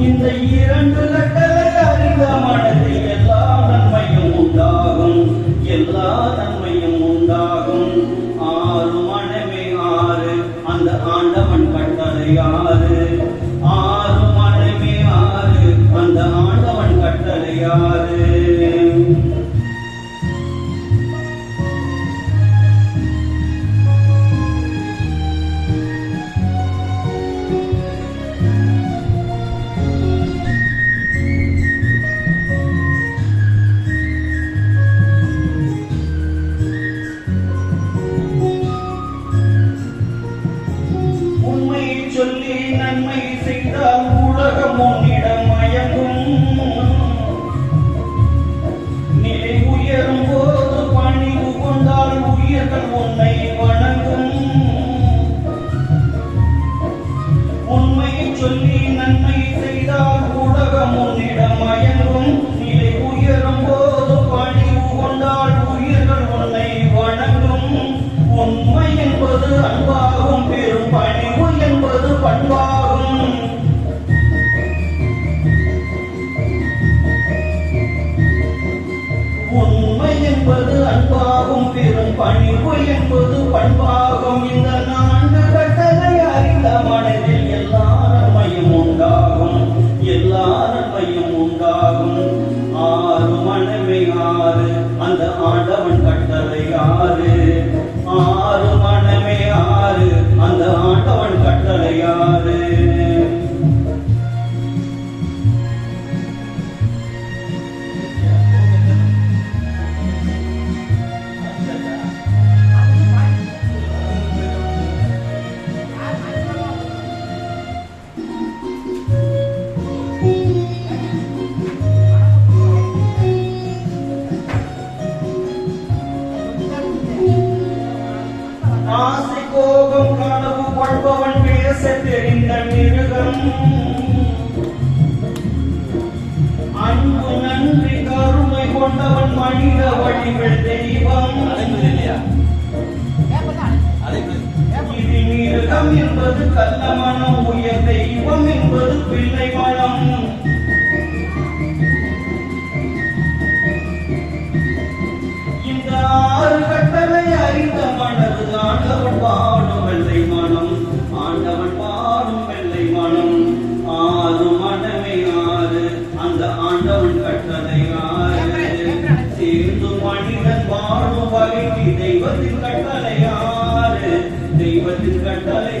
இந்த இரண்டு கட்டளை அறிந்த எல்லா நன்மையும் உண்டாகும். எல்லா நன்மையும் உண்டாகும். ஆறு மனமே ஆறு. அந்த ஆண்டவன் கட்டளை சொல்லி நன்மை செய்தால் ஊடகம் உன்னிடம் மயங்கும். நிலை உயரும் போது பணிவு கொண்டால் உயிர்கள் உன்னை வணங்கும். உண்மை என்பது அன்பாகும் பெரும் பணிவு என்பது பண்பாகும். உண்மை என்பது அன்பாகும் பெரும் பணிவு என்பது பண்பாகும். இந்த நன்மையும் உண்டாகும் தெரிந்த மிருகம். அன்பு நன்றி கருணை கொண்டவன் மனித வழிகள் தெய்வம். இது மிருகம் என்பது கள்ள மனம் உயர் தெய்வம் என்பது பிள்ளை மனம். இந்த ஆறு கட்டளை அறிந்த மனது ஆண்டவன் வாழும் வகைக்கு தெய்வத்தின் கட்டளையாறு. தெய்வத்தின் கட்டளை